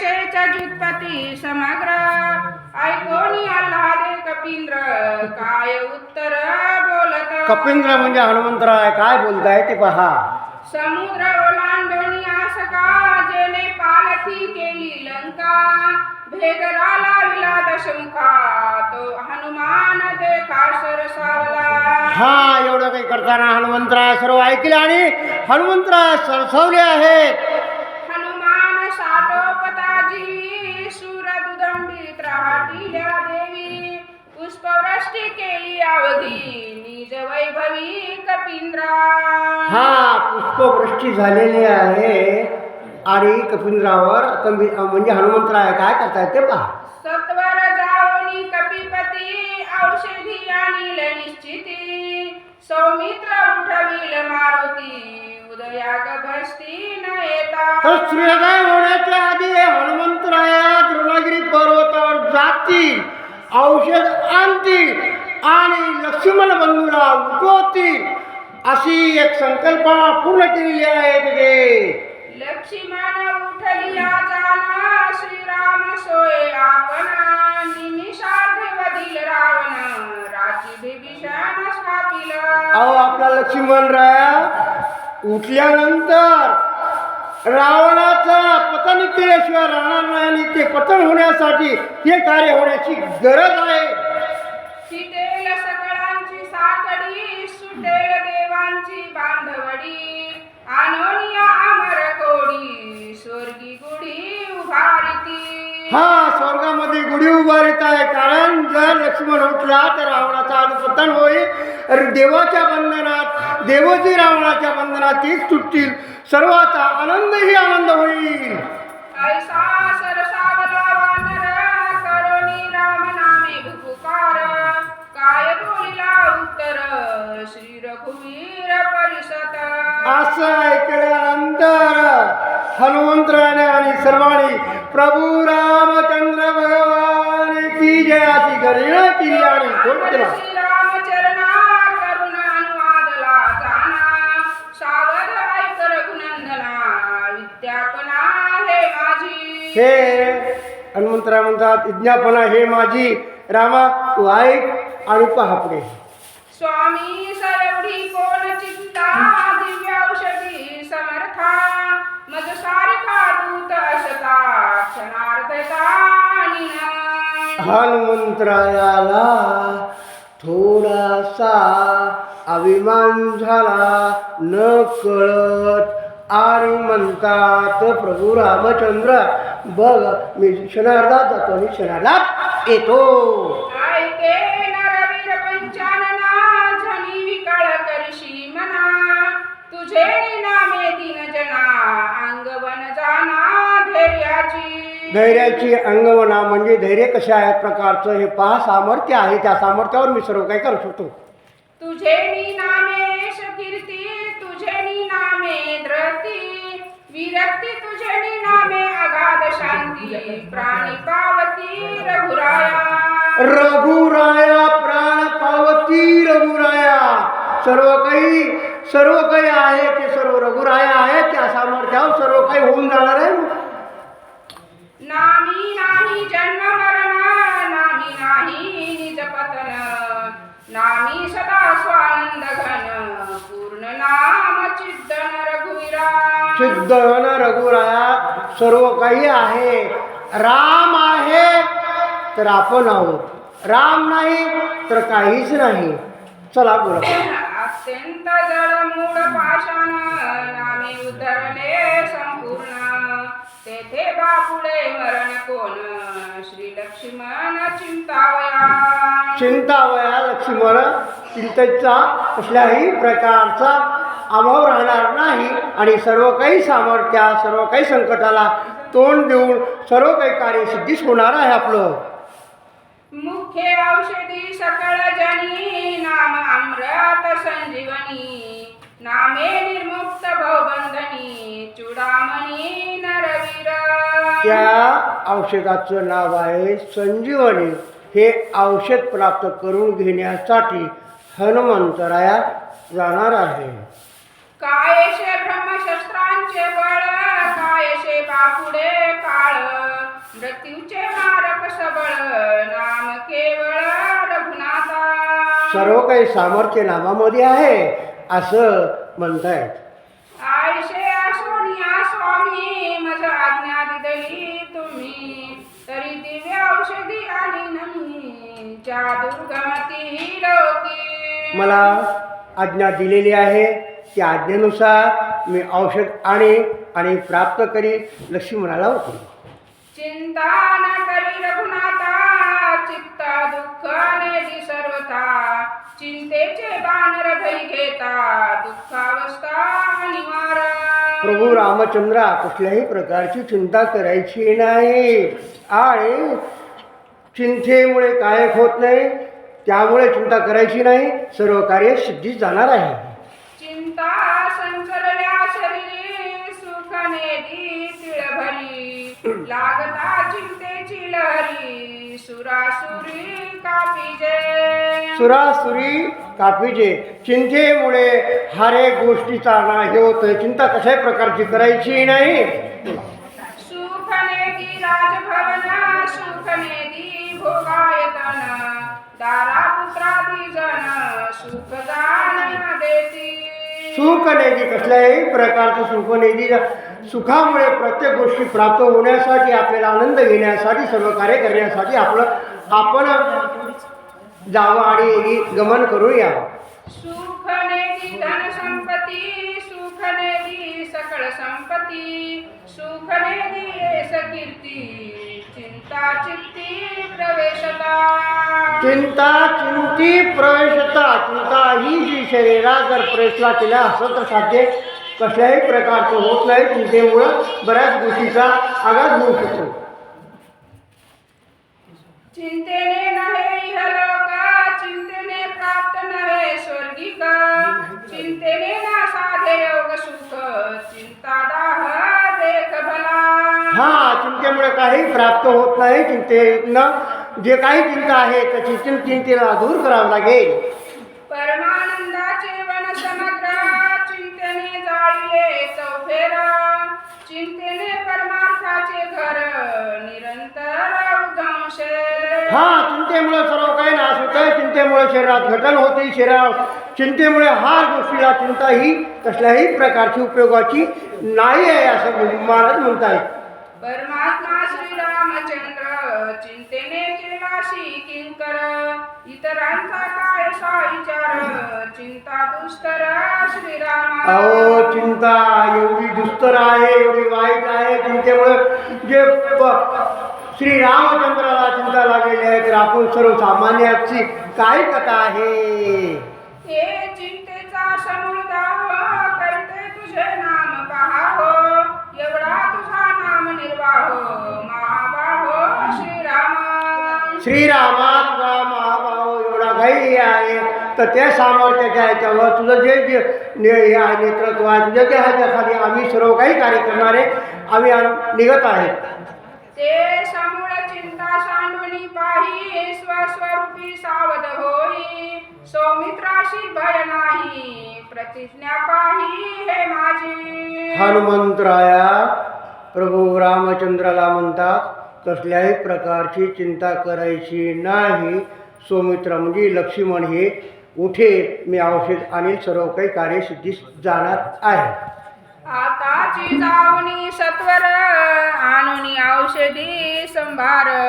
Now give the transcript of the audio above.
शेचा जुत्पती समग्र ऐकोनी आल्हादे कपिंद्र काय उत्तर बोलत? कपिंद्र म्हणजे हनुमंतराय काय बोलताय ते पहा. समुद्र ओलांडणी आसका जेने पालथी केली लंका. भेगराला विला दशमुखा तो हनुमान देखा सरसावला हा एवढं काही करताना हनुमंतराय सर्व ऐकले आणि हनुमंतराय सरसवले आहेत. राहटिल्या देवी पुष्पवृष्टी केली अवधी निज वैभवी कपिंद्रा. हा पुष्पवृष्टी झालेली आहे. आणि कपिंद्रावर कमी म्हणजे हनुमंतराय काय करतायत ते पहा. सत्वर जाओनी कपिपती औषधी आणील निश्चिती. सौमित्र उठविल मारुती उदया गभस्ती न येता. तर सूर्योदय होण्याच्या आधी हनुमंतराया द्रोणागिरी पर्वतावर जातील औषध आणतील आणि लक्ष्मण बंधूला उठवतील अशी एक संकल्पना पूर्ण केलेली आहे तिथे. लक्ष्मण उठलिया जाना श्रीराम सोय आपणा निमिषार्ध वधील रावण. राची बिभीषण स्थापिल. अहो आपला लक्ष्मण राया उठल्यानंतर रावणाचा पतन केल्याशिवाय राहणार नाही आणि ते पतन होण्यासाठी हे कार्य होण्याची गरज आहे. हा स्वर्गामध्ये गुढी उभारित आहे. कारण जर लक्ष्मण उठला तर रावणाचा अनुपतन होईल. देवाच्या बंधनात देवजी रावणाच्या बंधनात एक तुटतील. सर्वाचा आनंदही आनंद होईल. ऐसा सरसावला वानर करोनी राम नामे भुपुकार काय बोलिला उत्तर श्री रघुवीर परिषद असं ऐकल्यानंतर हनुमंतराने आणि सर्वांनी प्रभू रामचंद्र भगवान की जयाची गरिणा केली आणि घोष हे हनुमंतराय म्हणतात विज्ञापना हे माझी. रामा तू ऐक आणि पहा पुढे. स्वामी सरवढी कोण चिंता दिव्य औषधी समर्था. मज सारखा दूत असता क्षणार्धता. हनुमंतरायाला थोडासा अभिमान झाला न कळत आणि म्हणतात प्रभू रामचंद्र बघ मी क्षणार्धात जातो आणि क्षणार्धात येतो. तुझे नामे जना अंगवन जाना धैर्याची. धैर्याची अंगवना म्हणजे धैर्य कशा आहे? प्रकारचं हे पहा सामर्थ्य आहे. त्या सामर्थ्यावर मी सर्व काही करू शकतो. तुझे नी नामे कीर्ती तुझे नी नामे धृती विरक्ती तुझे नी नामे अगाध शांती। प्राणी पावती रघुराया। रघुराया प्राण पावती रघुराया। सर्व काही सर्व काही आहे ते सर्व रघुराया आहे त्या सामर्थ्यावर सर्व काही होऊन जाणार आहे. नामी नाही जन्म मरण नामी नाही निज पतन। नामी सदा स्वानंद घन। पूर्ण नाम चिद्दन रघुवीरा। सिद्धन रघुराया सर्व काही आहे. राम आहे तर आपण आहोत. राम नाही तर काहीच नाही. चला बोला. अत्यंत जड मूळ पाषाण नामे उतरले संपूर्ण. तेथे बापुडे मरण कोण? श्री लक्ष्मण चिंतावया. चिंतावया लक्ष्मण चिंतेचा कसल्याही प्रकारचा अभाव राहणार नाही आणि सर्व काही सामर्थ्या सर्व काही संकटाला तोंड देऊन सर्व काही कार्य सिद्धीस होणार आहे आपलं. मुख्य औषधी सकळ जनी नाम अमृत संजीवनी नामे निर्मुक्त भवबंधनी चुडामणी नरवीर. त्या औषधाचं नाव आहे संजीवनी. हे औषध प्राप्त करून घेण्यासाठी हनुमंतराया जाणार आहे. कायशे ब्रह्मशस्त्रांचे बळ कायशे बापुडे काळ. मृत्यूचे मारक सबळ नाम केवळ रघुनाथा. सर्व काही सामर्थ्य नामामध्ये आहे असं म्हणतायत. आयशे सोनिया स्वामी मज आज्ञा दिदली तुम्ही. तरी दिव्य औषधी आली नाही ज्या दुर्गमती लोकी. मला आज्ञा दिलेली आहे त्या आज्ञेनुसार मी औषध आणे आणि प्राप्त करी लक्ष्मणाला होतो चिंता न करी रघुनाथा चित्ता दुःख नेली सर्वथा चिंतेचे बाणर भई घेता दुःखावस्था निवार. प्रभू रामचंद्रा कुठल्याही प्रकारची चिंता करायची नाही. आणि चिंतेमुळे काय होत नाही त्यामुळे चिंता करायची नाही सर्व कार्य सिद्धीच जाणार आहे. लागता चिंतेची लहरी. सुरासुरी कापिजे सुरासुरी कापीजे चिंतेमुळे हर एक गोष्टीचा ना हे होतं चिंता कशाही प्रकारची करायची नाही. सुख नेदी राजभवन सुख नेदी भोगायतन. दारा पुत्रादी जन सुख दान देती. सुख नेदी कसल्याही प्रकारचं सुख नेदी सुखामुळे प्रत्येक गोष्टी प्राप्त होण्यासाठी आपल्याला आनंद घेण्यासाठी सर्व कार्य करण्यासाठी आपलं आपण जावं आणि गमन येस कीर्ती चिंता चित्ती प्रवेशता। चिंता चिंती प्रवेशता चिंता ही जी शरीरात जर प्रवेशला केल्या असं तर साध्य कसल्याही प्रकारचं होत नाही चिंतेमुळं बऱ्याच गोष्टीचा आघात होऊ शकतो. चिंतेने नव्हे इहलोक चिंतेने प्राप्त नव्हे स्वर्गिक. चिंतेने ना साधे योग सुख चिंता दाह देख भला. हा चिंतेमुळे काही प्राप्त होत नाही चिंतेनं जे काही चिंता आहे त्याची चिंतेला दूर करावं लागेल. चिंतेने जाळीले चौफेर चिंतेने परमार्थाचे घर निरंतर हा चिंतेमुळे सर्व काही नाश होत आहे चिंतेमुळे शरीरात घटन होते. शरीरा चिंतेमुळे हा गोष्टीला चिंता ही कसल्याही प्रकारची उपयोगाची नाही आहे असं महाराज म्हणतायत. परमात्मा श्रीरामचंद्र चिंतेने केलाशी किंकर इतरांचा काय सा विचार चिंता दुस्तर श्रीरामा. चिंता एवढी दुस्तर आहे एवढी वाईट आहे चिंतेमुळे जे श्री रामचंद्राला चिंता लागलेली आहे तर आपण सर्वसामान्याची काय कथा आहे? हे चिंतेचा समुदाव करते तुझे नाम पहावो एवढा तुझा नाम निर्वाह महाबाहो श्रीरामा. श्रीरामा तुझा महाभाव एवढा घाई आहे. तर त्या सामर्थ्याच्या ह्याच्यावर तुझं जे जे ने हे आहे नेतृत्व आहे तुझ्या त्या ह्याच्याखाली आम्ही सर्व काही कार्य करणारे आम्ही निघत आहेत. ते समूळ चिंता पाही स्वस्वरूपी सावध होई. सौमित्राशी भय नाही प्रतिज्ञा पाही हे माझी. हनुमंतराया प्रभू रामचंद्राला म्हणतात कसल्याही प्रकारची चिंता करायची नाही. सौमित्र म्हणजे लक्ष्मण हे उठे मी औषध आणि सर्व काही कार्यसिद्धीस जाणार आहे. आताची जाऊनी सत्वर आणून औषधी संभार.